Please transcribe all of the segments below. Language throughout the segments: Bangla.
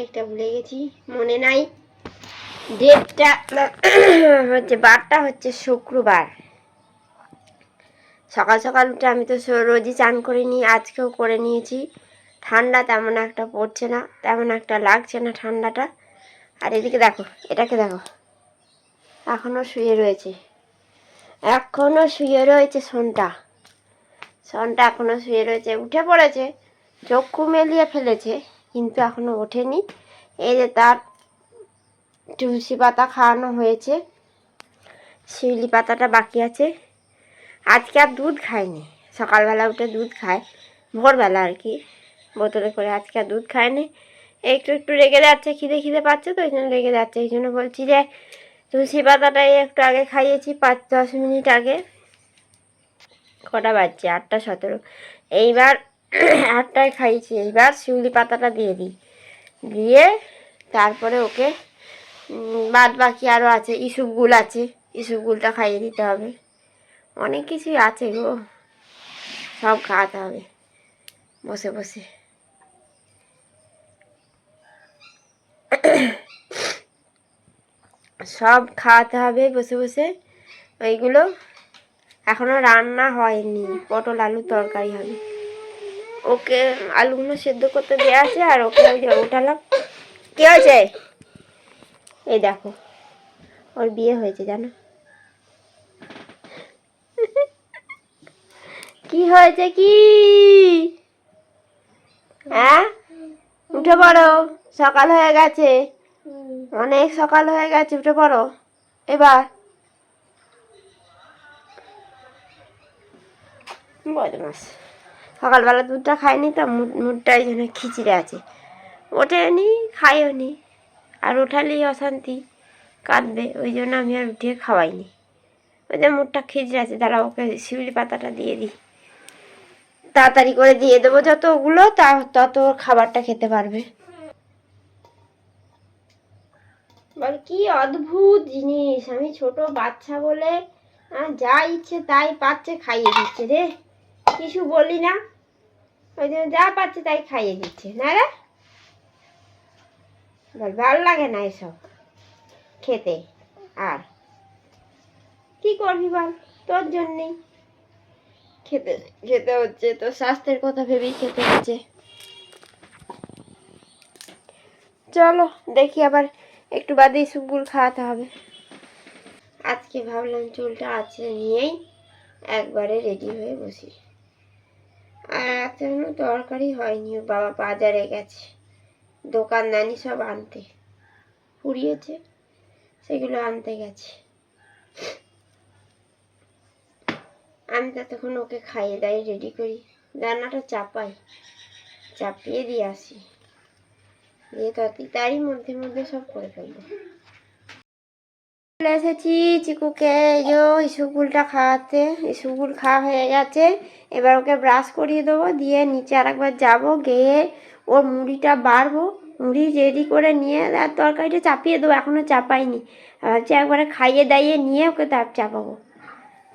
তারিখটা ভুলে গেছি, মনে নাই। ডেটটা হচ্ছে বারটা, হচ্ছে শুক্রবার। সকাল সকাল উঠে আমি তো রোজই চান করে নিই, আজকেও করে নিয়েছি। ঠান্ডা তেমন একটা পড়ছে না, তেমন একটা লাগছে না ঠান্ডাটা। আর এদিকে দেখো, এটাকে দেখো। এখনও শুয়ে রয়েছে। এখনও শুয়ে রয়েছে সোনটা। সনটা এখনও শুয়ে রয়েছে, উঠে পড়েছে, চক্ষু মেলিয়ে ফেলেছে। কিন্তু এখনও ওঠেনি। এই যে তার তুলসী পাতা খাওয়ানো হয়েছে, শিউলি পাতাটা বাকি আছে। আজকে আর দুধ খায়নি, সকালবেলা উঠে দুধ খায়, ভোরবেলা আর কি, বোতলে করে আজকে আর দুধ খায়নি। একটু একটু রেগে যাচ্ছে, খিদে খিদে পাচ্ছে তো ওই জন্য রেগে যাচ্ছে। এই জন্য বলছি যে, তুলসী পাতাটাই একটু আগে খাইয়েছি, পাঁচ দশ মিনিট আগে। কটা বাজছে? আটটা সতেরো। এইবার আটটায় খাইয়েছি এইবার শিউলি পাতাটা দিয়ে দিই। দিয়ে তারপরে ওকে বাদ বাকি আরও আছে ইসুপগুল আছে। ইসুপগুলটা খাইয়ে দিতে হবে। অনেক কিছুই আছে গো। সব খাওয়াতে হবে। বসে বসে। সব খাওয়াতে হবে, বসে বসে। ওইগুলো এখনও রান্না হয়নি। পটল আলু তরকারি হবে। ওকে আলুগুলো সেদ্ধ করতে দেওয়া আছে আর ওকে ওই উঠালাম। কি হয়েছে? এই দেখো, ওর বিয়ে হয়েছে, জানো? কি হয়েছে কি? হ্যাঁ? উঠে পড়ো, সকাল হয়ে গেছে। অনেক সকাল হয়ে গেছে, উঠে পড়ো। এবার। বদমাস সকালবেলা দুধটা খায়নি তো মুড- মুডটা এই জন্য খিচিড়ে আছে। ওঠেনি খাইও নি আর ওঠালেই অশান্তি, কাঁদবে, ওই জন্য আমি আর উঠিয়ে খাওয়াইনি। ওই যে মুডটা খিচড়ে আছে দাঁড়া ওকে শিউলি পাতাটা দিয়ে দিই। তাড়াতাড়ি করে দিয়ে দেবো যত ওগুলো তা তত ওর খাবারটা খেতে পারবে। বল, কি অদ্ভুত জিনিস, আমি ছোট বাচ্চা বলে যা ইচ্ছে তাই পাচ্ছে, খাইয়ে দিচ্ছে রে। কিছু বলি না। ওই জন্য যা পাচ্ছে তাই খাইয়ে দিচ্ছে, না রে? বল, ভালো লাগে না এসব খেতে? আর কি করবি বল, তোর জন্যেই খেতে খেতে হচ্ছে, তোর স্বাস্থ্যের কথা ভেবেই খেতে হচ্ছে। চলো, দেখি আবার একটু বাদে সুগুল খাওয়াতে হবে। আজকে ভাবলাম চুলটা আছে নিয়েই একবারে রেডি হয়ে বসি। আর এখনও দরকারই হয়নি, ওর বাবা বাজারে গেছে। দোকানদানি সব আনতে। পুড়িয়েছে, সেগুলো আনতে গেছে। আমি ততক্ষণ ওকে খাইয়ে দাইয়ে রেডি করি। রান্নাটা চাপাই, চাপিয়ে দিয়ে আসি। দিয়ে তারই মধ্যে মধ্যে সব করে ফেলব। চলে এসেছি চিকুকে এই যে ইসুগুলটা খাওয়াতে ইসুগুল খাওয়া হয়ে গেছে। এবার ওকে ব্রাশ করিয়ে দেবো, দিয়ে নিচে আরেকবার যাব, গিয়ে ওর মুড়িটা বাড়বো, মুড়ি রেডি করে নিয়ে আর তরকারিটা চাপিয়ে দেবো এখনও চাপাইনি। ভাবছি একবারে খাইয়ে দাইয়ে নিয়ে ওকে তার চাপাবো,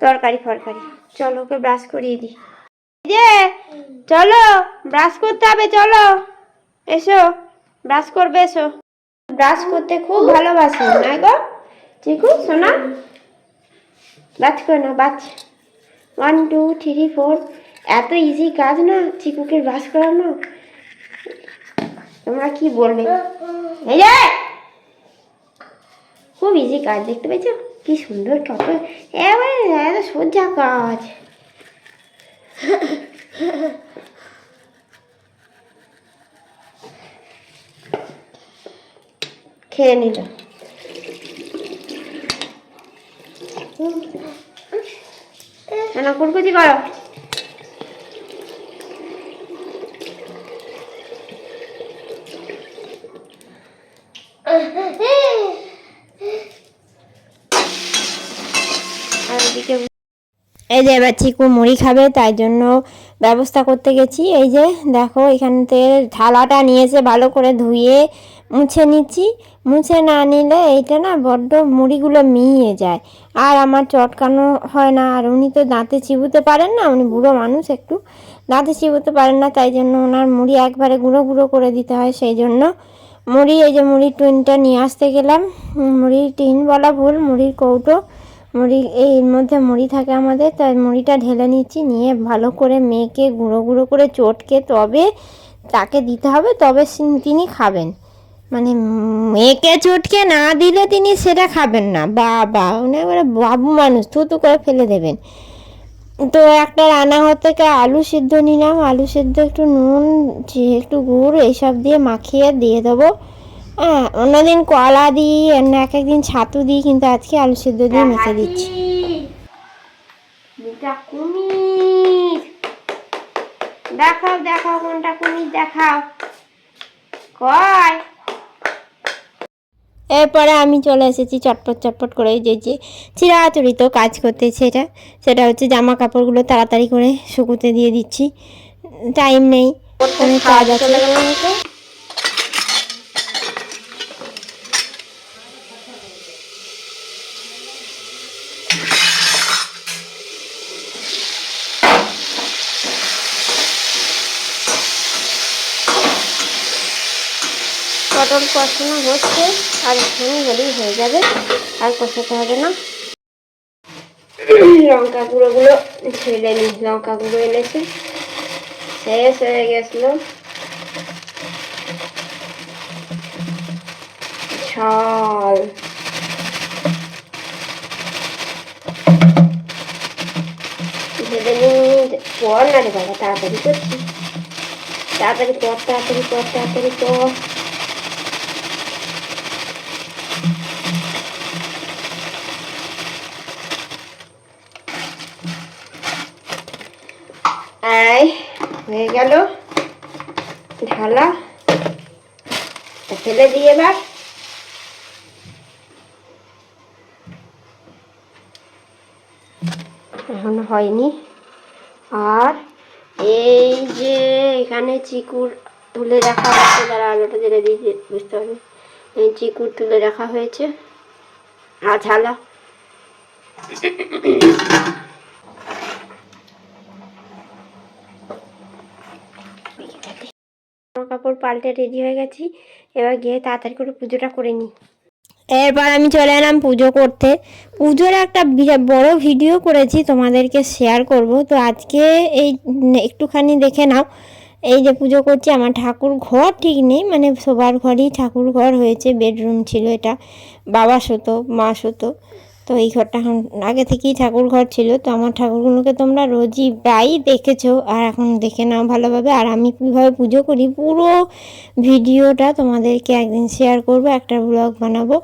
তরকারি ফরকারি। চলো ওকে ব্রাশ করিয়ে দিই। যে চলো ব্রাশ করতে হবে, চলো, এসো ব্রাশ করবে, এসো। ব্রাশ করতে খুব ভালোবাসি না গো? চিকু শোনা বাচ করে না বাচ ওয়ান টু থ্রি ফোর এত ইজি কাজ না চিকুকে ব্রাশ করানো। তোমরা কি বলবে? এই খুব ইজি কাজ, দেখতে পেয়েছ? কি সুন্দর কত এবারে এত সোজা কাজ। খেয়ে নিল। না কুরকুচি করো? আর এদিকে এই যে এবার চিকু মুড়ি খাবে, তাই জন্য ব্যবস্থা করতে গেছি। এই যে দেখো, এখান থেকে থালাটা নিয়েছে ভালো করে ধুয়ে মুছে নিচ্ছি। মুছে না নিলে এইটা না বড্ড মুড়িগুলো মিয়ে যায়। আর আমার চটকানো হয় না, আর উনি তো দাঁতে চিবুতে পারেন না, উনি বুড়ো মানুষ একটু। দাঁতে চিবুতে পারেন না, তাই জন্য ওনার মুড়ি একবারে গুঁড়ো গুঁড়ো করে দিতে হয়, সেই জন্য। মুড়ি, এই যে মুড়ির টিনটা নিয়ে আসতে গেলাম। মুড়ির টিন বলা ভুল, মুড়ির কৌটো। মুড়ি এর মধ্যে মুড়ি থাকে আমাদের, তাই মুড়িটা ঢেলে নিচ্ছি, নিয়ে ভালো করে মেখে গুঁড়ো গুঁড়ো করে চটকে তবে তাকে দিতে হবে, তবে তিনি খাবেন। মানে মেয়েকে চটকে না দিলে তিনি সেটা খাবেন না। বাবা, উনি এবারে বাবু মানুষ, থুতু করে ফেলে দেবেন। তো একটা রান্নাঘর থেকে আলু সিদ্ধ নিলাম, আলু সিদ্ধ একটু নুন একটু গুড় এইসব দিয়ে মাখিয়ে দিয়ে দেবো। হ্যাঁ অন্যদিন কলা দিই অন্য এক একদিন ছাতু দিই কিন্তু আজকে আলু সিদ্ধ দিয়ে মেখে দিচ্ছি। কুমির। দেখাও দেখাও কোনটা কুমির দেখাও। কয়? এরপরে আমি চলে এসেছি চটপট চটপট করে যে যে চিরাচরিত কাজ করতেছে এটা সেটা হচ্ছে জামা কাপড়গুলো তাড়াতাড়ি করে শুকোতে দিয়ে দিচ্ছি। টাইম নেই। কাজ আছে। পটল কষানো হচ্ছে, আর এখানে হলেই হয়ে যাবে, আর কষাতে হবে না। লঙ্কা গুঁড়োগুলো ছেড়ে নিই লঙ্কা গুঁড়ো এনেছে। শেষ হয়ে গেছিল। ছল ভেবে নিই, পর না রে বাবা, তাড়াতাড়ি করছি। তাড়াতাড়ি কর তাড়াতাড়ি কর তাড়াতাড়ি কর। হয়ে গেল। ঢালা। ফেলে দিয়ে এবার। এখন হয়নি। আর এই যে এখানে চিকুর তুলে রাখা হয়েছে যারা আলোটা জেলে দিয়ে বুঝতে পারবে এই চিকুর তুলে রাখা হয়েছে। আর ঝালা জামা কাপড় পাল্টে রেডি হয়ে গেছি। এবার গিয়ে তাড়াতাড়ি করে পুজোটা করে নিই। এরপর আমি চলে এলাম পুজো করতে। পুজোর একটা বড় ভিডিও করেছি, তোমাদেরকে শেয়ার করব। তো আজকে এই, একটুখানি দেখে নাও। এই যে পুজো করছি, আমার ঠাকুর ঘর ঠিক নেই মানে সবার ঘরই ঠাকুর ঘর হয়েছে বেডরুম ছিল এটা। বাবা শুতো মা শুতো তো এই ঘরটা এখন আগে থেকেই ঠাকুর ঘর ছিল, তো আমার ঠাকুরগুলোকে তোমরা রোজই প্রায়ই দেখেছ। আর এখন দেখে নাও ভালোভাবে। আর আমি কীভাবে পুজো করি, পুরো ভিডিওটা তোমাদেরকে একদিন শেয়ার করব, একটা ব্লগ বানাবো।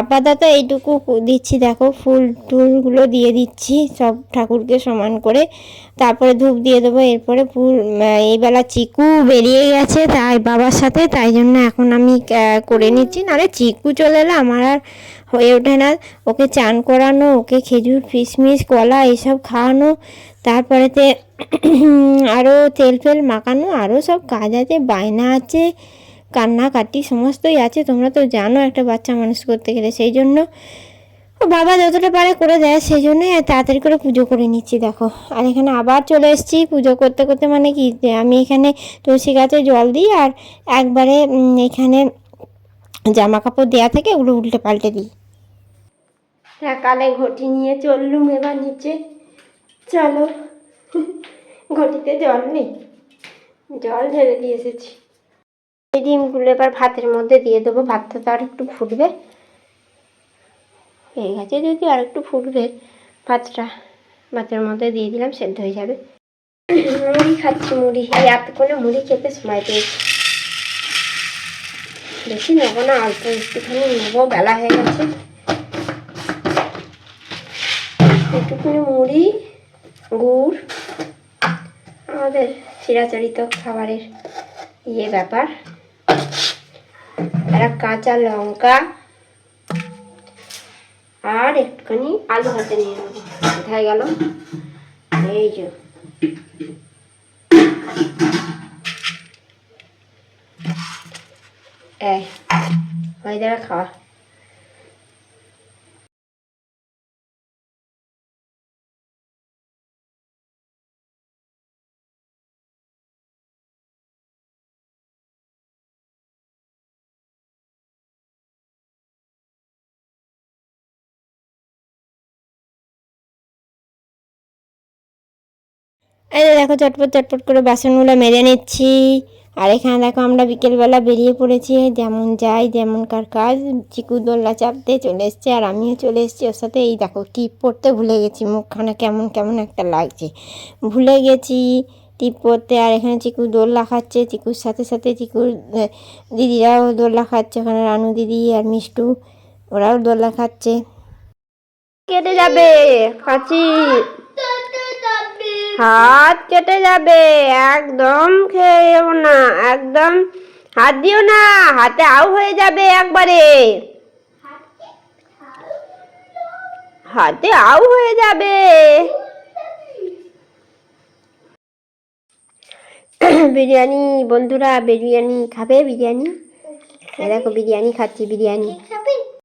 আপাতত এইটুকু দিচ্ছি, দেখো, ফুল টুলগুলো দিয়ে দিচ্ছি, সব ঠাকুরকে সমান করে। তারপরে ধূপ দিয়ে দেবো, এরপরে ফুল এইবেলা চিকু বেরিয়ে গেছে তাই বাবার সাথে, তাই জন্য এখন আমি করে নিচ্ছি। নাহলে চিকু চলে এলে আমার আর হয়ে ওঠে না। ওকে চান করানো, ওকে খেজুর, কিশমিশ, কলা এসব খাওয়ানো, তারপরেতে আরও তেল ফেল মাখানো আরও সব কাজ আছে, বায়না আছে, কান্নাকাটি সমস্তই আছে, তোমরা তো জানো একটা বাচ্চা মানুষ করতে গেলে, সেই জন্য বাবা যতটা পারে করে দেয়, সেই জন্যই তাড়াতাড়ি করে পুজো করে নিচ্ছি, দেখো। আর এখানে আবার চলে এসেছি, পুজো করতে করতে মানে কি আমি এখানে তুলসী গাছে জল দিই, আর একবারে এখানে জামা কাপড় দেওয়া থেকে ওগুলো উল্টে পাল্টে দিই। সকালে ঘটি নিয়ে চললুম এবার নিচে। চলো, ঘটিতে জল নেই। জল ঢেলে দিয়ে এসেছি। এই ডিমগুলো এবার ভাতের মধ্যে দিয়ে দেবো। ভাতটা তো আর একটু ফুটবে। হয়ে গেছে যদি আর একটু ফুটবে, ভাতটা ভাতের মধ্যে দিয়ে দিলাম, সেদ্ধ হয়ে যাবে। মুড়ি খাচ্ছি, মুড়ি। এই এতক্ষণে মুড়ি খেতে সময় পেয়েছি। বেশি নেব না, অল্প একটুখানি নেব, বেলা হয়ে গেছে। একটুখানি মুড়ি, গুড়, আমাদের চিরাচরিত খাবারের ইয়ে ব্যাপার। একটা কাঁচা লঙ্কা আর একটুখানি আলু হাতে নিয়ে নেব। কোথায় গেল? এই যে। এই হয়ে যাবে খাওয়া। এই দেখো চটপট চটপট করে বাসনগুলো মেরে নিচ্ছি। আর এখানে দেখো আমরা বিকেলবেলা বেরিয়ে পড়েছি, যেমন যাই যেমনকার কাজ। চিকু দোল্লা চাপতে চলে এসছে আর আমিও চলে এসেছি ওর সাথে। এই দেখো টিপ পড়তে ভুলে গেছি, মুখখানা কেমন কেমন একটা লাগছে। ভুলে গেছি টিপ পড়তে। আর এখানে চিকু দোল্লা খাচ্ছে চিকুর সাথে সাথে চিকুর দিদিরাও দোল্লা খাচ্ছে, ওখানে রানু দিদি আর মিষ্টু, ওরাও দোল্লা খাচ্ছে। কেটে যাবে, খাচ্ছি। হাত কেটে যাবে। একদম খেয়েও না, একদম হাত দিও না, হাতে আউ হয়ে যাবে একবারে। হাতে আউ হয়ে যাবে। বিরিয়ানি, বন্ধুরা, বিরিয়ানি খাবে, বিরিয়ানি? দেখো, বিরিয়ানি খাচ্ছি, বিরিয়ানি।